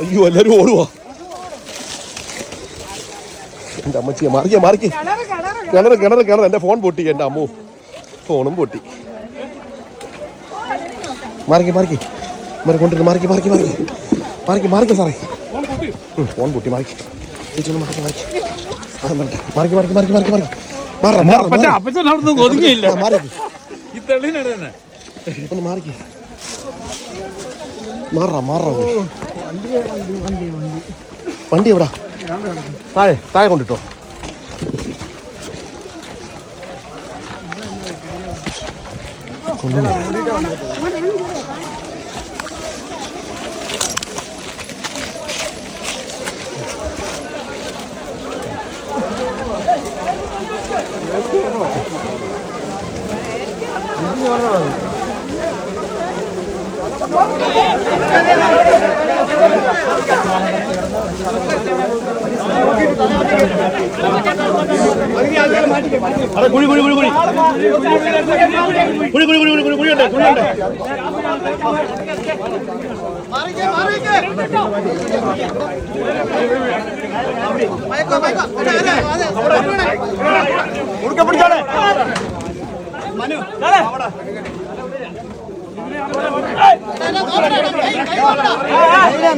അയ്യോ എല്ലാരും ഓടുവാ? എന്റെ അമ്മച്ചിയെ മാറിക്കേ മാറിക്കേ. കിണറ് കിണറ് കിണറ്. എന്റെ ഫോൺ പൊട്ടി എന്റെ അമ്മു. ഫോണും പൊട്ടി. മാറിക്കേ മാറിക്കേ. മാറി കൊണ്ടിരുന്നു മാറിക്കേ മാറിക്കേ മാറിക്കേ. മാറിക്കേ മാറിക്കേ സാറേ. ഫോൺ പൊട്ടി മാറിക്കേ. ചേച്ചി ഒന്ന് മാറിക്കേ മാറിക്കേ. മാറിക്കേ മാറിക്കേ മാറിക്കേ മാറിക്കേ മാറിക്കേ മാറാ മാറാ മാറാ. അപ്പച്ചൻ അവിടെ ഒതുങ്ങിയില്ല. മാറിക്കേ. ഒന്ന് മാറിക്കേ. മാറാ മാറാ വണ്ടി എവിടാ? താഴെ താഴെ കൊണ്ടിട്ടോ. അതെ കുഴി കുഴി കുഴി കുഴി കുഴി കുഴി കുഴി കുഴി കുഴി കുഴിയുണ്ട് കുഴിയുണ്ട്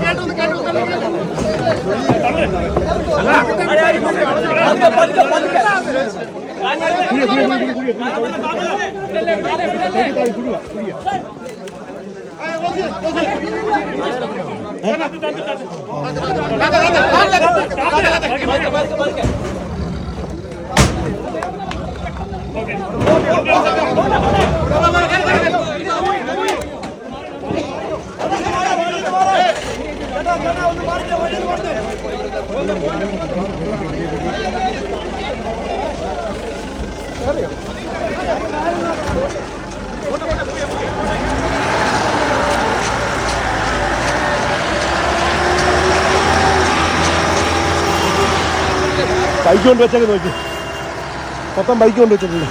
കേട്ടു കേട്ടു Okay. ബൈക്ക് കൊണ്ട് വെച്ചൊക്കെ നോക്കി. മൊത്തം ബൈക്ക് കൊണ്ട് വെച്ചിട്ടുണ്ട്.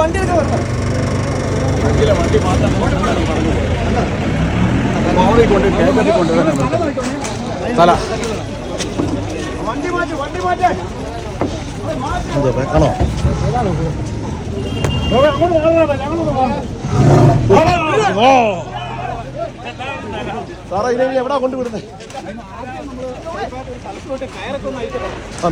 വണ്ടി വണ്ടി മാത്രം കൊണ്ടിട്ട് കൊണ്ടുവരാൻ തല. വെക്കണോ? സാറേ ഇതിനെ ഇനി എവിടാ കൊണ്ടുവിടുന്നത് ആ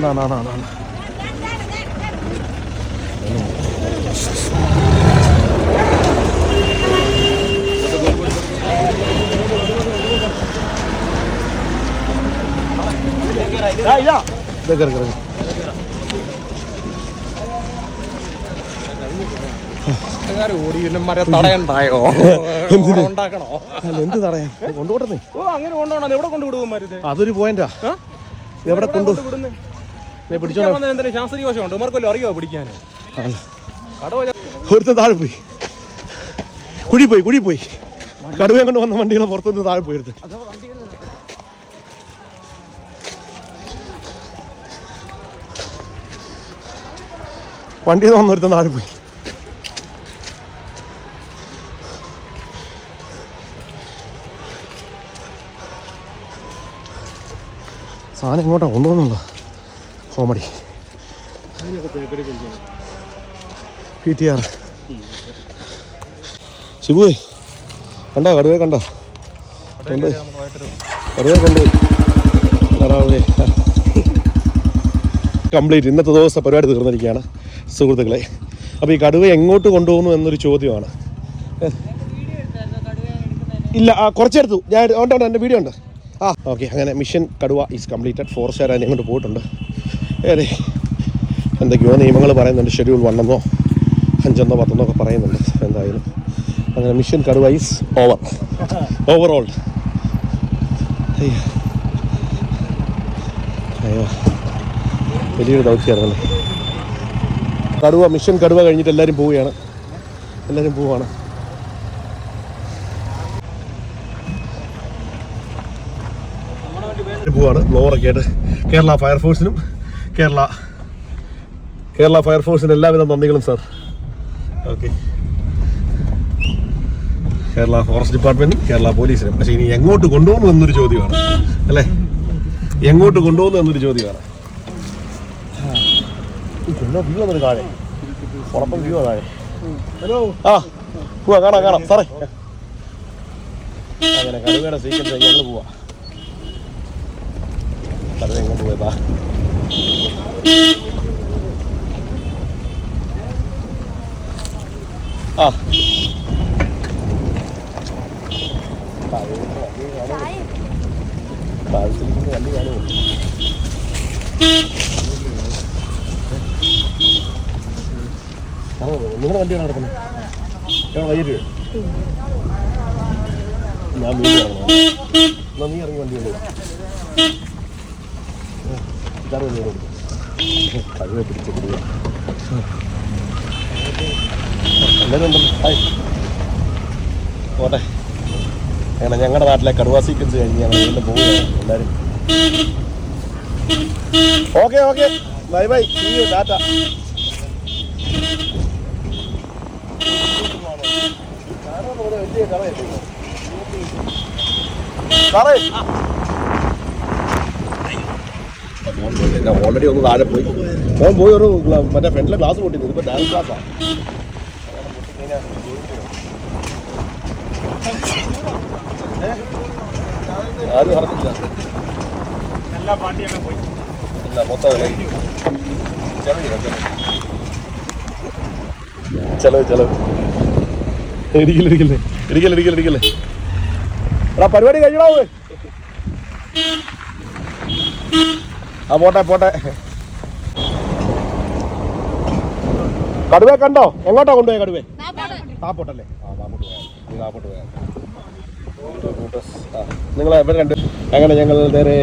ഓടിയന്മാരെ തടയണ്ടായോ? ഉണ്ടാക്കണോ എന്ത് തടയാൻ? കൊണ്ടുപോട്ടെ ഓ അങ്ങനെ കൊണ്ടുപോകണം. എവിടെ അതൊരു പോയിന്റാ. എവിടെ കൊണ്ടു പിടിച്ചോ ശാസ്ത്രീയ വശമുണ്ട്. ഇവർക്കല്ലോ അറിയോ പിടിക്കാൻ താഴെ പോയി. കുഴി പോയി കുഴി പോയി. കടുവയും കൊണ്ട് വന്ന വണ്ടികളെ പുറത്തുനിന്ന് താഴെ പോയിരുന്നു വണ്ടി തോന്നൊരുത്ത നാട് പോയി. സാധനം എങ്ങോട്ടാ കൊണ്ടുപോകുന്നുള്ള കോമഡി പി ടി ആർ. ശിബുവേ കണ്ടോ കടുവേ കണ്ടോ? കടുവേ കണ്ടു. കംപ്ലീറ്റ് ഇന്നത്തെ ദിവസത്തെ പരിപാടി തീർന്നിരിക്കുകയാണ്. സുഹൃത്തുക്കളെ അപ്പോൾ ഈ കടുവ എങ്ങോട്ട് കൊണ്ടുപോകുന്നു എന്നൊരു ചോദ്യമാണ്. ഇല്ല ആ കുറച്ചെടുത്തു. ഞാൻ ഉണ്ട് ഉണ്ട് എന്റെ വീഡിയോ ഉണ്ട്. ആ ഓക്കെ അങ്ങനെ മിഷൻ കടുവ ഈസ് കംപ്ലീറ്റഡ് ഫോറസ്റ്റ് കാരൻ അങ്ങോട്ട് പോയിട്ടുണ്ട്? ഏതെ എന്തൊക്കെയോ നിയമങ്ങൾ പറയുന്നുണ്ട്. ഷെഡ്യൂൾ വണ്ണെന്നോ അഞ്ചെന്നോ പത്തെന്നോ ഒക്കെ പറയുന്നുണ്ട്. എന്തായാലും. അങ്ങനെ മിഷൻ കടുവ ഈസ് ഓവർ ഓവറോൾ അയ്യോ. അയ്യോ. വലിയൊരു ദൗത്യമായിരുന്നല്ലേ കടുവ മിഷൻ കടുവ കഴിഞ്ഞിട്ട് എല്ലാവരും പോവുകയാണ്. എല്ലാവരും പോവുകയാണ്. പോവാണ് ബ്ലോറൊക്കെ ആയിട്ട് കേരള ഫയർഫോഴ്സിനും കേരള കേരള ഫയർഫോഴ്സിനും എല്ലാവിധ നന്ദികളും സാർ ഓക്കെ കേരള ഫോറസ്റ്റ് ഡിപ്പാർട്ട്മെന്റും കേരള പോലീസിനും പക്ഷേ ഇനി എങ്ങോട്ട് കൊണ്ടുപോകുന്നു എന്നൊരു ചോദ്യമാണ്. അല്ലേ? എങ്ങോട്ട് കൊണ്ടുപോകുന്നു എന്നൊരു ചോദ്യമാണ്. വ്യൂ എന്നൊരു താഴെ ഉറപ്പം വ്യൂ താഴെ ഹലോ ആ പോവാ കാണാം കാണാം. സാറേ അങ്ങനെ കടുവയുടെ സീക്രട്ട് ഞങ്ങൾ പോവാ. കടുവ എങ്ങോട്ട് പോയതാ ആ. താഴത്തിരിക്കുന്ന വണ്ടി കാണുമോ? നിങ്ങളുടെ വണ്ടിയാണ് നടക്കുന്നത്. എവിടെ വൈകിട്ട്. ഞാൻ എന്നാ നീ ഇറങ്ങി വണ്ടി കൊണ്ടുപോകാം ഇതാണ് വണ്ടി കൊടുക്കും കഴിവെ പിടിച്ച് കൊടുക്കുക എല്ലാവരും പോട്ടെ. അങ്ങനെ ഞങ്ങളുടെ നാട്ടിലെ കടുവാ സീക്വൻസ് കഴിഞ്ഞ് ഞങ്ങൾ വീണ്ടും പോവുകയാണ്. എല്ലാവരും okay okay. Bye bye. See you Tata. Already ഒന്ന് താഴെ പോയി ഫോൺ പോയി ഒരു മറ്റേ ഫ്രണ്ടിലെ ഗ്ലാസ് പൊട്ടി ഇതിപ്പോ ഡാൻസ് ക്ലാസ്സാണ് ആരും അറിഞ്ഞില്ല ഇല്ല മൊത്തം വില. ചെലവ് ചെലവ് ഇടിക്കില്ല ഇടിക്കില്ലേ ഇടിക്കില്ല ഇടിക്കില്ല ഇടിക്കില്ലേ എടാ പരിപാടി കഴിഞ്ഞോ ആ പോട്ടെ പോട്ടെ. കടുവേ കണ്ടോ? എങ്ങോട്ടാ കൊണ്ടുപോയ കടുവേ താപ്പോട്ടല്ലേ? ആ താപ്പോട്ട് പോയാൽ താപ്പോട്ട് പോയാൽ നിങ്ങൾ എവിടെ കണ്ടു അങ്ങനെ ഞങ്ങൾ നേരെ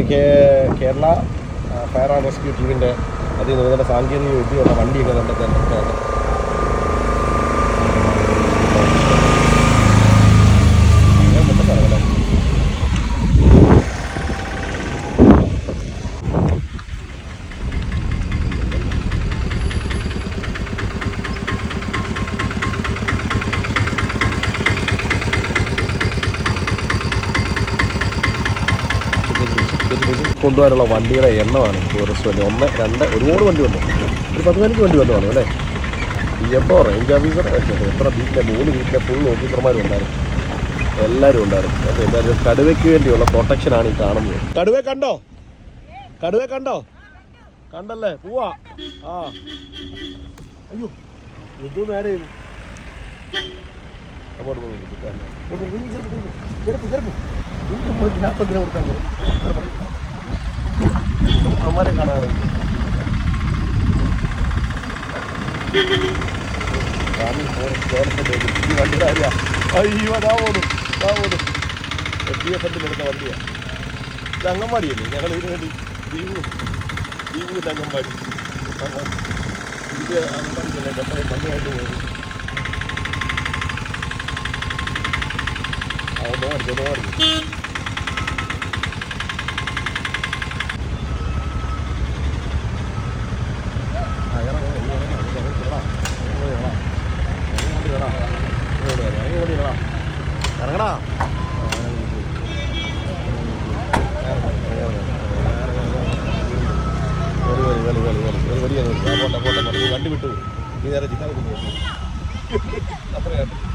കേരള ഫയർ ആൻഡ് റെസ്ക്യൂ ടീമിന്റെ അതിൽ നിന്ന് സാങ്കേതിക വിദ്യയുള്ള വണ്ടിയൊക്കെ കണ്ടെത്താൻ കൊണ്ടുപോകാനുള്ള വണ്ടിയുടെ എണ്ണമാണ് ടൂറിസ്റ്റ് വണ്ടി. ഒന്ന് രണ്ട് ഒരുപാട് വണ്ടി വന്നു. ഒരു പതിനഞ്ച് വണ്ടി വന്നു കാണും അല്ലേ? എപ്പോൾ റേഞ്ച് ഓഫീസർ എത്ര വീട്ടിലെ മൂന്ന് വീട്ടിലെ ഫുൾ ഓഫീസർമാരും ഉണ്ടായിരുന്നു. എല്ലാവരും ഉണ്ടായിരുന്നു. അപ്പോൾ എന്തായാലും കടുവയ്ക്ക് വേണ്ടിയുള്ള പ്രൊട്ടക്ഷനാണ് ഈ കാണുന്നത്. കടുവ കണ്ടോ? കടുവ കണ്ടോ? കണ്ടല്ലേ? പോവാ. ആ. അയ്യോ ഇത് നേരെ. അങ്ങോട്ട് പോകുന്നു ചെറുപ്പ് ഇതിനകത്തെന്തിനാ കൊടുക്കാൻ പോകും അമ്മരെ പോന്നു അതാ പോന്നു എഫ് എടുത്ത വണ്ടിയാ ഇത് അംഗൻവാടിയല്ലേ ഞങ്ങൾ ഇതിനു വേണ്ടി ദീപു ദീപുവിന്റെ അംഗൻവാടി ഇത് അംഗൻവാടിക്കല്ലേ പെട്ടെന്ന് ഭംഗിയായിട്ട് പോയത് ആ ഒന്ന് മാറി ഒന്ന് മാറി ഇറങ്ങടാ വണ്ടി വിട്ടു നീ നേരെ പോകും അത്രയാണ്